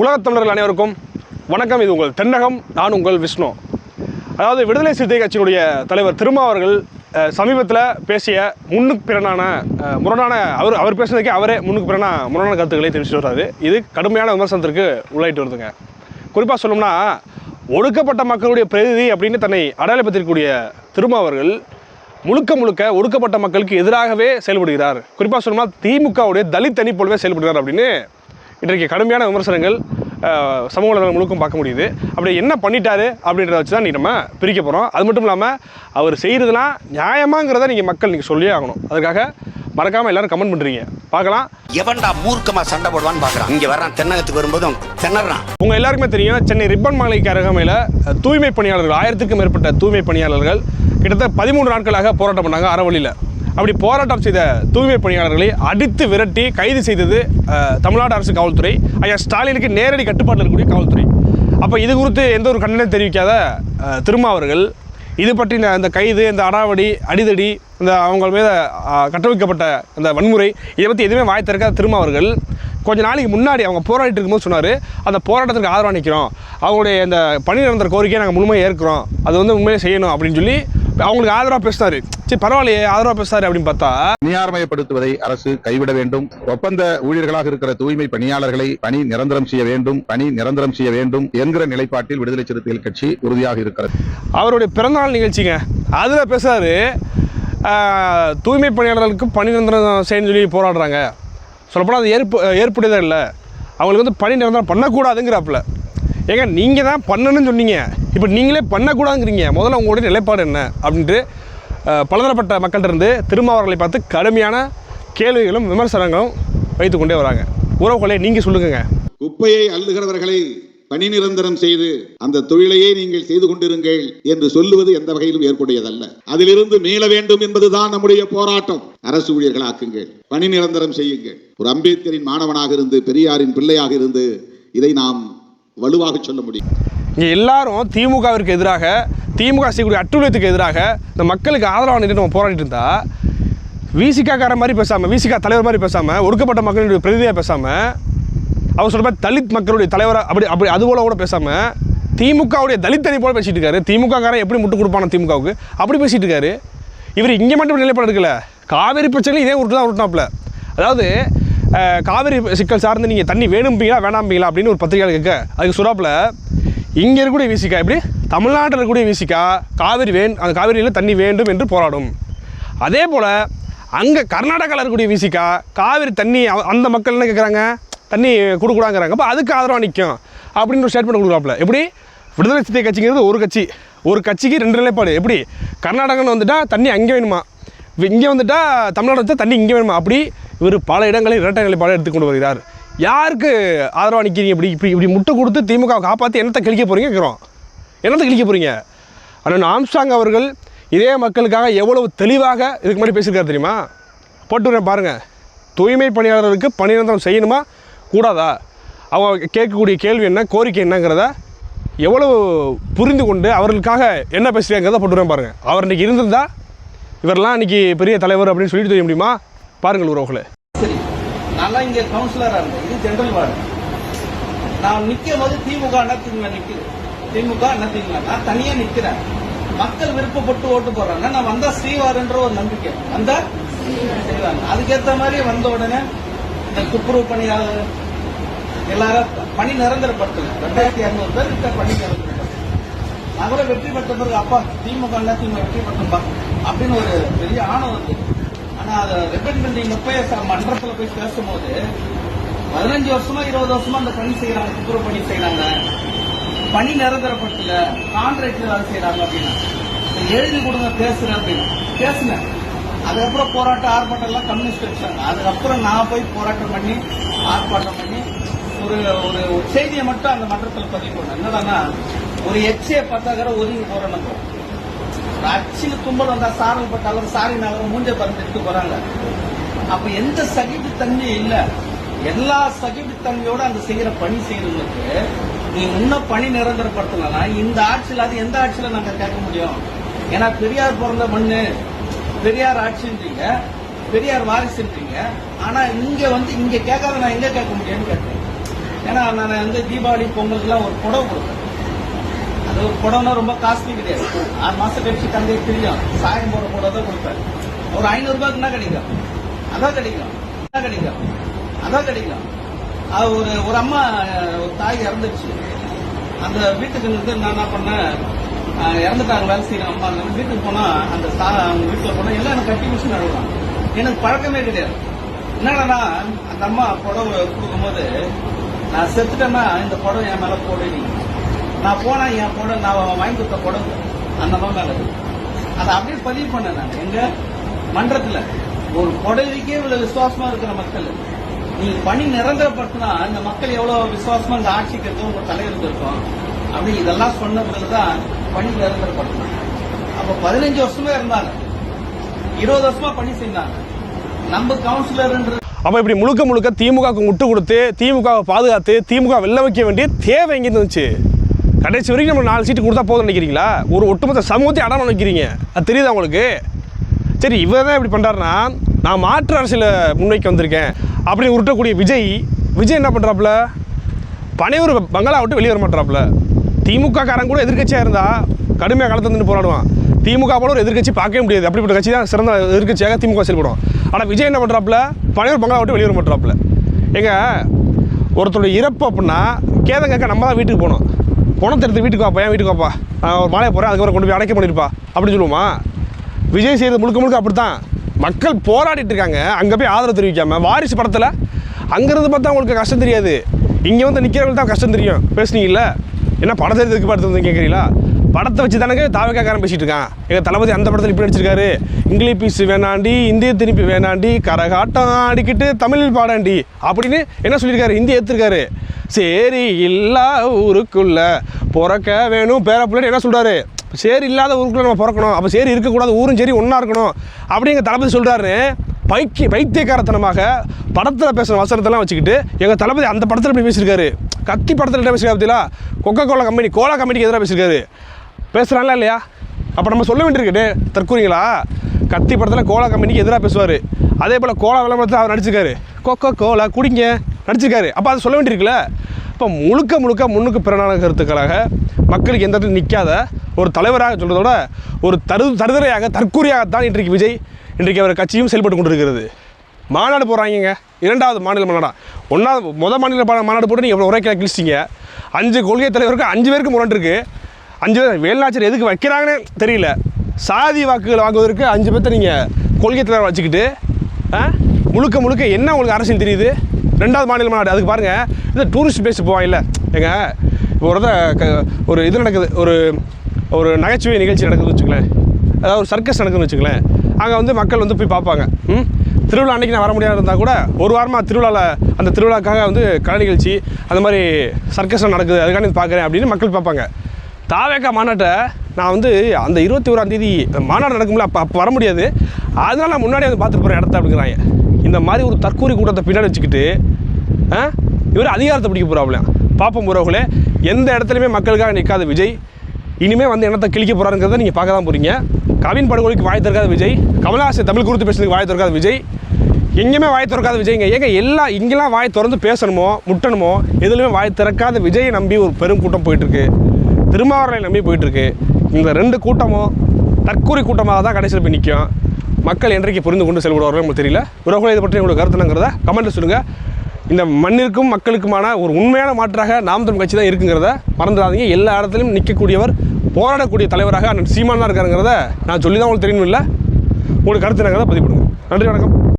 உலகத் தமிழர்கள் அனைவருக்கும் வணக்கம். இது உங்கள் தென்னகம் நான் உங்கள் விஷ்ணு. அதாவது விடுதலை சிறுத்தை கட்சியினுடைய தலைவர் திருமாவர்கள் சமீபத்தில் பேசிய முன்னுக்கு பிறனான முரணான அவர் அவர் பேசுனதுக்கே அவரே முன்னுக்கு பிறனா முரணான கருத்துக்களை தெரிவிச்சுட்டு வர்றாரு. இது கடுமையான விமர்சனத்திற்கு உள்ளாயிட்டு வருதுங்க. குறிப்பாக சொல்லணும்னா ஒடுக்கப்பட்ட மக்களுடைய பிரதிநிதி அப்படின்னு தன்னை அடையாளப்படுத்திருக்கக்கூடிய திருமாவர்கள் முழுக்க முழுக்க ஒடுக்கப்பட்ட மக்களுக்கு எதிராகவே செயல்படுகிறார். குறிப்பாக சொல்லணும்னா திமுகவுடைய தலித் அணி போலவே செயல்படுகிறார் அப்படின்னு இன்றைக்கு கடுமையான விமர்சனங்கள் சமூக வலைதளங்கள் முழுக்கும் பார்க்க முடியுது. அப்படி என்ன பண்ணிட்டாரு அப்படின்றத வச்சு தான் நீ நம்ம பிரிக்க போகிறோம் அது மட்டும் இல்லாமல் அவர் செய்கிறதுலாம் நியாயமாங்கிறத நீங்கள் மக்கள் நீங்கள் சொல்லியே ஆகணும். அதுக்காக மறக்காமல் எல்லாரும் கமெண்ட் பண்ணுறீங்க பார்க்கலாம். எவன்டா மூர்க்கமா சண்டை போடுவான்னு பாக்குறான் இங்க வர்றான் தென்னகத்துக்கு வரும்போதும் திணறான். உங்கள் எல்லாருக்குமே தெரியும் சென்னை ரிப்பன் மாலைக்கு அருகாமையில் தூய்மை பணியாளர்கள் ஆயிரத்துக்கும் மேற்பட்ட தூய்மை பணியாளர்கள் கிட்டத்தட்ட பதிமூன்று நாட்களாக போராட்டம் பண்ணாங்க அறவழியில். அப்படி போராட்டம் செய்த தூய்மை பணியாளர்களை அடித்து விரட்டி கைது செய்தது தமிழ்நாடு அரசு காவல்துறை. ஐயா ஸ்டாலினுக்கு நேரடி கட்டுப்பாட்டில் இருக்கக்கூடிய காவல்துறை. அப்போ இது குறித்து எந்த ஒரு கண்டனம் தெரிவிக்காத திருமாவர்கள் இது பற்றின இந்த கைது இந்த அடாவடி அடிதடி இந்த அவங்க மீது அஹ், அந்த வன்முறை இதை பற்றி எதுவுமே வாய் திறக்காத திருமாவர்கள் கொஞ்ச நாளைக்கு முன்னாடி அவங்க போராடிட்டு இருக்கும்போது சொன்னார் அந்த போராட்டத்துக்கு ஆதரவாக நிற்கிறோம் அவங்களுடைய அந்த பணி நிரந்தர கோரிக்கையை நாங்கள் முழுமையாக ஏற்கிறோம். அது வந்து உண்மையை செய்யணும் அப்படின்னு சொல்லி அவங்களுக்கு ஆதரவாக பேசினாரு சரி பரவாயில்லையே ஆதரவாக பேசுறாரு அப்படின்னு பார்த்தா தனியார்மயப்படுத்துவதை அரசு கைவிட வேண்டும். ஒப்பந்த ஊழியர்களாக இருக்கிற தூய்மை பணியாளர்களை பணி நிரந்தரம் செய்ய வேண்டும். பணி நிரந்தரம் செய்ய வேண்டும் என்கிற நிலைப்பாட்டில் விடுதலை சிறுத்தைகள் கட்சி உறுதியாக இருக்கிறது. அவருடைய பிறந்தநாள் நிகழ்ச்சிங்க. அதில் பேசுறாரு தூய்மை பணியாளர்களுக்கு பணி நிரந்தரம் செய்யணும்னு சொல்லி போராடுறாங்க. சொல்லப்போனால் அது ஏற்பு ஏற்புடையதே இல்லை. அவங்களுக்கு வந்து பணி நிரந்தரம் பண்ணக்கூடாதுங்கிறாப்புல. ஏங்க நீங்கள் தான் பண்ணணும்னு சொன்னீங்க. இப்போ நீங்களே பண்ணக்கூடாதுங்கிறீங்க. முதல்ல உங்களுடைய நிலைப்பாடு என்ன? அப்படின்ட்டு பலதரப்பட்ட மக்கள்கிட்டருந்து திருமாவர்களை பார்த்து கடுமையான கேள்விகளும் விமர்சனங்களும் வைத்து கொண்டே வராங்க. உறவுகளை நீங்கள் சொல்லுங்க குப்பையை அள்ளுகிறவர்களை பணி நிரந்தரம் செய்து அந்த தொழிலையே நீங்கள் செய்து கொண்டிருங்கள் என்று சொல்லுவது எந்த வகையிலும் ஏற்புடையதல்ல. அதிலிருந்து மீள வேண்டும் என்பதுதான் நம்முடைய போராட்டம். அரசு ஊழியர்களாக்குங்கள் பணி நிரந்தரம் செய்யுங்கள். ஒரு அம்பேத்கரின் மாணவனாக இருந்து பெரியாரின் பிள்ளையாக இருந்து இதை நாம் வலுவாக சொல்ல முடியும். இங்கே எல்லாரும் திமுகவிற்கு எதிராக திமுக செய்யக்கூடிய அட்டுழியத்துக்கு எதிராக இந்த மக்களுக்கு ஆதரவாக நின்று நம்ம போராடிட்டு இருந்தா விசிகாக்கார மாதிரி பேசாமல் விசிகா தலைவர் மாதிரி பேசாமல் ஒடுக்கப்பட்ட மக்களுடைய பிரதிநிதியாக பேசாமல் அவர் சொல்கிற மாதிரி தலித் மக்களுடைய தலைவராக அப்படி அப்படி அது போல கூட பேசாமல் திமுகவுடைய தலித் அணி போல் பேசிட்டு இருக்காரு. திமுக காரன் எப்படி முட்டு கொடுப்பான திமுகவுக்கு? அப்படி பேசிகிட்டு இருக்காரு. இவர் இங்கே மட்டும் நிலைப்பாடு எடுக்கல. காவேரி பிரச்சனையும் இதே உருட்டு தான் உருட்டினாப்புல. அதாவது காவிரி சிக்கல் சார்ந்து நீங்கள் தண்ணி வேணும்பீங்களா வேணாம்பீங்களா அப்படின்னு ஒரு பத்திரிகையாளர் கேட்க அதுக்கு சுறாப்பில் இங்கே இருக்கக்கூடிய வீசிக்கா எப்படி? தமிழ்நாட்டில் இருக்கக்கூடிய வீசிக்கா காவிரி வேண் அந்த காவிரியில் தண்ணி வேண்டும் என்று போராடும். அதே போல் அங்கே கர்நாடகாவில் இருக்கக்கூடிய வீசிக்கா காவிரி தண்ணி அந்த மக்கள் என்ன கேட்குறாங்க தண்ணி கொடுக்கூடாங்கிறாங்க அப்போ அதுக்கு ஆதரவாக நிற்கும் அப்படின்னு ஒரு ஸ்டேட்மெண்ட் கொடுக்குறாப்புல. எப்படி? விடுதலை சிறுத்தை கட்சிங்கிறது ஒரு கட்சி. ஒரு கட்சிக்கு ரெண்டு நிலைப்பாடு. எப்படி? கர்நாடகான்னு வந்துட்டால் தண்ணி அங்கே வேணுமா? இங்கே வந்துட்டா தமிழ்நாடு வச்சா தண்ணி இங்கே வேணுமா? அப்படி இவர் பல இடங்களில் இரட்டை எடுத்து எடுத்துக்கொண்டு வருகிறார். யாருக்கு ஆதரவாக நிற்கிறீங்க இப்படி இப்படி இப்படி முட்டை கொடுத்து திமுக காப்பாற்றி என்னத்தை கிழிக்க போகிறீங்க கேட்குறோம் என்னத்தை கிழிக்க போகிறீங்க ஆனால் ஆம்ஸ்டாங் அவர்கள் இதே மக்களுக்காக எவ்வளவு தெளிவாக இதுக்கு முன்னாடி பேசியிருக்காரு தெரியுமா? போட்டு பாருங்கள் தூய்மை பணியாளருக்கு பணிநிரந்தரம் செய்யணுமா? கூடாதா? அவங்க கேட்கக்கூடிய கேள்வி என்ன கோரிக்கை என்னங்கிறத எவ்வளவு புரிந்து கொண்டு அவர்களுக்காக என்ன பேசுகிறாங்கிறத போட்டு பாருங்கள் அவர் இன்றைக்கி இருந்திருந்தா இவரெல்லாம் இன்னைக்கு பெரிய தலைவர் அப்படின்னு சொல்லிட்டு தெரிய முடியுமா? பாருங்கள் உறவுகளை. சரி நல்லா இங்க கவுன்சிலராக இருந்தேன். இது ஜென்ரல் வார்டு நான் நிக்கும் போது திமுக அண்ணா திமுக திமுக அண்ணா நான் தனியா நிக்கிறேன். மக்கள் விருப்பப்பட்டு ஓட்டு போடுறாங்க. நான் வந்தா ஸ்ரீவாருன்ற ஒரு நம்பிக்கை. வந்தா செய்வாங்க அதுக்கேத்த மாதிரி வந்த உடனே இந்த துப்புரவு பணியாளர் எல்லாரும் பணி நிரந்தரப்பட்டது ரெண்டாயிரத்தி இரநூறு பேர் கிட்ட பணி நிரந்தரப்பட்டது நான் கூட வெற்றி பெற்ற பிறகு அப்பா திமுக அண்ணா திமுக வெற்றி பெற்றப்பா. அப்படின்னு ஒரு பெரிய ஆணவம் வந்து. ஆனா அதை ரெப்ரசன்டிங் போய் ச- மன்றத்துல போய் பேசும்போது பதினஞ்சு வருஷமா இருபது வருஷமா அந்த பணி செய்யறாங்க துப்புரவு பணி செய்யறாங்க பணி நிரந்தரப்படுத்தல கான்ட்ராக்ட்ல வேலை செய்யறாங்க அப்படின்னா. எழுதி கொடுங்க பேசுறேன் அப்படின்னு. பேசுனேன் அதுக்கப்புறம் போராட்டம் ஆர்ப்பாட்டம் எல்லாம் கம்யூனிஸ்ட் வச்சாங்க. அதுக்கப்புறம் நான் போய் போராட்டம் பண்ணி ஆர்ப்பாட்டம் பண்ணி ஒரு ஒரு செய்தியை மட்டும் அந்த மன்றத்தில் பதிவு பண்ணேன். என்னடான்னா ஒரு எச்சே பத்தாக்கிற ஒதுங்கி போறேன்னு ஒரு அச்சுக்கு தும்பல் வந்தா சாரல் பட்டாலும் சாரி நகரம் மூஞ்ச பறந்து எடுத்து போறாங்க. அப்ப எந்த சகிப்பு தன்மை இல்ல. எல்லா சகிப்பு தன்மையோட அந்த செய்யற பணி செய்யறவங்களுக்கு நீ முன்ன பணி நிரந்தரப்படுத்தலாம் இந்த ஆட்சியில் அது எந்த ஆட்சியில நாங்க கேட்க முடியும்? ஏன்னா பெரியார் பிறந்த மண்ணு. பெரியார் ஆட்சின்றீங்க பெரியார் வாரிசுன்றீங்க ஆனா இங்க வந்து இங்க கேட்காத நான் எங்க கேட்க முடியும்னு கேட்டேன். ஏன்னா நான் வந்து தீபாவளி பொங்கலுக்குலாம் ஒரு புடவை கொடுப்பேன் அது ஒரு புடவைனா ரொம்ப காஸ்ட்லி கிடையாது. ஆறு மாசம் கழிச்சு தந்தை தெரியும். சாயம் போற புடவை தான் கொடுப்பேன் ஒரு ஐநூறு ரூபாய்க்கு என்ன கிடைக்கும். அதான் கிடைக்கும். என்ன கிடைக்கும். அதான் கிடைக்கும். அது ஒரு ஒரு அம்மா ஒரு தாய் இறந்துருச்சு. அந்த வீட்டுக்கு வந்து நான் என்ன பண்ணேன்? இறந்துட்டாங்க வேலை செய்யற அம்மா அந்த வீட்டுக்கு போனா அந்த சா- அவங்க வீட்டுல போனா எல்லாம் எனக்கு கட்டி மிஷின் எனக்கு பழக்கமே கிடையாது. என்னடா அந்த அம்மா புடவை கொடுக்கும்போது நான் செத்துட்டேன்னா இந்த புடவை என் மேல போடு நான் போனா என் புடவை நான் வாங்கி கொடுத்த புடவை அந்த மாதிரி அதை. அப்படியே பதிவு பண்ணேன் நான். எங்க? மன்றத்துல. ஒரு புடவைக்கே இவ்வளவு விசுவாசமா இருக்கிற மக்கள். நீங்க பணி நிரந்தரப்படுத்தினா இந்த மக்கள் எவ்வளவு விசுவாசமா இந்த ஆட்சிக்கு இருக்கும் உங்க தலைவருக்கு இருக்கும் அப்படி இதெல்லாம் சொன்ன தான் பணி நிரந்தரப்படுத்தினாங்க. அப்ப பதினஞ்சு வருஷமே இருந்தாங்க. இருபது வருஷமா பணி செஞ்சாங்க நம்ம கவுன்சிலர்ன்ற அப்போ இப்படி முழுக்க முழுக்க திமுகவுக்கு முட்டு கொடுத்து திமுகவை பாதுகாத்து திமுக வெள்ள வைக்க வேண்டிய தேவை எங்கேருந்து இருந்துச்சு கடைசி வரைக்கும் நம்ம நாலு சீட்டு கொடுத்தா போதும் நினைக்கிறீங்களா? ஒரு ஒட்டுமொத்த சமூகத்தை அடம் நினைக்கிறீங்க அது தெரியுதா உங்களுக்கு? சரி இவர் தான் இப்படி பண்ணுறாருன்னா நான் மாற்று அரசியலை முன்வைக்க வந்திருக்கேன். அப்படி உருட்டக்கூடிய விஜய் விஜய் என்ன பண்ணுறாப்புல பனையூர் பங்களா விட்டு வெளியே வர மாட்டாப்புல. திமுக காரன் கூட எதிர்க்கட்சியாக இருந்தால் கடுமையாக களத்து வந்து போராடுவான். திமுக போல ஒரு எதிர்க்கட்சி பார்க்கவே முடியாது. அப்படிப்பட்ட கட்சி தான் சிறந்த எதிர்க்கட்சியாக திமுக செயல்படும். ஆனால் விஜய் என்ன பண்ணுறாப்புல பனையூர் பங்களா விட்டு வெளியே வர மாட்டாப்புல. ஏங்க ஒருத்தருடைய இறப்பு அப்படின்னா கேதம் கேட்க நம்ம தான் வீட்டுக்கு போகணும். பணத்தை எடுத்து வீட்டுக்கு வாப்பா என் வீட்டுக்கு வாப்பா. நான் ஒரு மாலையை போகிறேன் அதுக்கப்புறம் கொண்டு போய் அடைக்க பண்ணியிருப்பா அப்படின்னு சொல்லுவோமா? விஜய் செய்கிறது முழுக்க முழுக்க அப்படி தான் மக்கள் போராடிட்டு இருக்காங்க. அங்கே போய் ஆதரவு தெரிவிக்காம வாரிசு படத்தில் அங்கேருந்து பார்த்தா உங்களுக்கு கஷ்டம் தெரியாது. இங்கே வந்து நிற்கிறவங்களுக்கு தான் கஷ்டம் தெரியும். பேசுனீங்கல்ல? என்ன படத்தை எதுக்கு படுத்து வந்து கேட்குறீங்களா படத்தை வச்சு தானே தாவக்காரன் பேசிட்டு இருக்கான். எங்கள் தளபதி அந்த படத்தில் இப்படி நடிச்சிருக்காரு. இங்கிலீஷ் பீஸ் வேணாண்டி இந்திய திருப்பி வேணாண்டி கரகாட்டம் ஆடிக்கிட்டு தமிழில் பாடாண்டி அப்படின்னு என்ன சொல்லியிருக்காரு? ஹிந்தி ஏற்றுருக்காரு சரி இல்லா ஊருக்குள்ள பிறக்க வேணும் பேர பிள்ளைன்னு என்ன சொல்கிறாரு சரி இல்லாத ஊருக்குள்ளே நம்ம பிறக்கணும். அப்போ சரி இருக்கக்கூடாது ஊரும் சரி ஒன்றா இருக்கணும். அப்படிங்க தளபதி சொல்கிறாரு பைக்கி பைத்தியக்காரத்தனமாக படத்தில் பேசுகிற வசனத்தெல்லாம் வச்சுக்கிட்டு எங்கள் தளபதி அந்த படத்தில் இப்படி பேசியிருக்காரு. கத்தி படத்தில் என்ன பேசியிருக்காரு பார்த்தீங்களா? கொக்கோ கோலா கம்பெனி கோலா கம்பெனிக்கு எதிராக பேசியிருக்காரு. பேசுகிறாங்களா இல்லையா? அப்போ நம்ம சொல்ல வேண்டியிருக்கு டே தற்கூறீங்களா? கத்தி படத்தில் கோலா கம்பெனிக்கு எதிராக பேசுவார். அதே போல் கோலா விளம்பரத்தில் அவர் நடிச்சிருக்காரு. கொக்கோ கோலா குடிங்க நடிச்சிருக்காரு. அப்போ அதை சொல்ல வேண்டியிருக்குல்ல? இப்போ முழுக்க முழுக்க முன்னுக்கு பிறனான கருத்துக்களாக மக்களுக்கு எந்த இடத்துல நிற்காத ஒரு தலைவராக சொல்கிறத விட ஒரு தரு தருதலையாக தற்கூறியாகத்தான் இன்றைக்கு விஜய் இன்றைக்கு அவர் கட்சியும் செயல்பட்டு கொண்டிருக்கிறது. மாநாடு போகிறாங்க இரண்டாவது மாநில மாநாடா. ஒன்றாவது முத மாநில மாநாடு போட்டு நீங்கள் ஒரே கிழிச்சிட்டிங்க. அஞ்சு கொள்கை தலைவருக்கு அஞ்சு பேருக்கு முரண்டு இருக்குது அஞ்சு பேர் வேலுநாச்சர் எதுக்கு வைக்கிறாங்கன்னு தெரியல. சாதி வாக்குகள் வாங்குவதற்கு அஞ்சு பேர்த்த நீங்கள் கொள்கை தலைவர் வச்சுக்கிட்டு முழுக்க முழுக்க என்ன உங்களுக்கு அரசியல் தெரியுது? ரெண்டாவது மாநில மாநாடு அதுக்கு பாருங்கள் இது டூரிஸ்ட் பேஸ் போவாங்க இல்லை. ஏங்க இப்போ ஒரு க- ஒரு இது நடக்குது ஒரு ஒரு நகைச்சுவை நிகழ்ச்சி நடக்குதுன்னு வச்சுக்கலேன் அதாவது ஒரு சர்க்கஸ் நடக்குதுன்னு வச்சுக்கலேன் அங்கே வந்து மக்கள் வந்து போய் பார்ப்பாங்க. ம்? திருவிழா அன்றைக்கி நான் வர முடியாது இருந்தால் கூட ஒரு வாரமாக திருவிழாவில் அந்த திருவிழாக்காக வந்து கலை நிகழ்ச்சி அந்த மாதிரி சர்க்கஸ் நடக்குது அதுக்காண்டி பார்க்குறேன் அப்படின்னு மக்கள் பார்ப்பாங்க. தாவேக்கா மாநாட்டை நான் வந்து அந்த இருபத்தி ஓராம் தேதி மாநாடு நடக்கும்ல அப்போ அப்போ வர முடியாது. அதனால நான் முன்னாடியே வந்து பார்த்துட்டு போகிறேன் இடத்த அப்படிங்கிறாங்க. இந்த மாதிரி ஒரு தற்கூரி கூட்டத்தை பின்னாடி வச்சுக்கிட்டு இவர் அதிகாரத்தை பிடிக்க போகிறாப்புல பார்ப்போம் போகிறவங்களே எந்த இடத்துலையுமே மக்களுக்காக நிற்காத விஜய். இனிமேல் வந்து என்னத்தை கிழிக்க போகிறாருங்கிறத நீங்கள் பார்க்க தான் போகிறீங்க கவின் படுகொலைக்கு வாய் திறக்காத விஜய். கமல்ஹாசன் தமிழ் குறித்து பேசுறதுக்கு வாய் திறக்காத விஜய். எங்கேயுமே வாய் திறக்காத விஜய்ங்க ஏங்க எல்லா இங்கெல்லாம் வாய் திறந்து பேசணுமோ முட்டணுமோ எதுலையுமே வாய் திறக்காத விஜயை நம்பி ஒரு பெரும் கூட்டம் போயிட்டுருக்கு திருமாவளவை நம்பி போயிட்டுருக்கு. இந்த ரெண்டு கூட்டமும் தற்கூரி கூட்டமாக தான் கடைசியில் போய் நிற்கும் மக்கள் என்றைக்கு புரிந்து கொண்டு செயல்படுவார்கள் நமக்கு தெரியல. உறவுகளை இதை பற்றி உங்களுக்கு கருத்து கமெண்ட்டில் சொல்லுங்கள் இந்த மண்ணிற்கும் மக்களுக்குமான ஒரு உண்மையான மாற்றாக நாம் தமிழ் கட்சி தான் இருக்குங்கிறத மறந்துடாதீங்க. எல்லா இடத்துலையும் நிற்கக்கூடியவர் போராடக்கூடிய தலைவராக அண்ணன் சீமான் தான் இருக்காருங்கிறத நான் சொல்லி தான் உங்களுக்கு தெரியணும் இல்லை உங்களுக்கு கருத்து என்னங்கிறத பதிவு பண்ணுங்கள் நன்றி வணக்கம்.